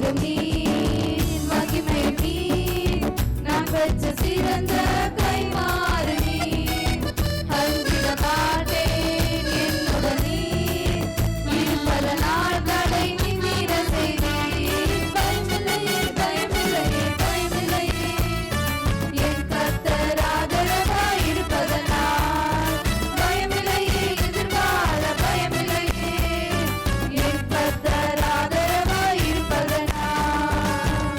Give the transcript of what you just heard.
உலகம் நீ மகிமை நீ நான் சிறந்த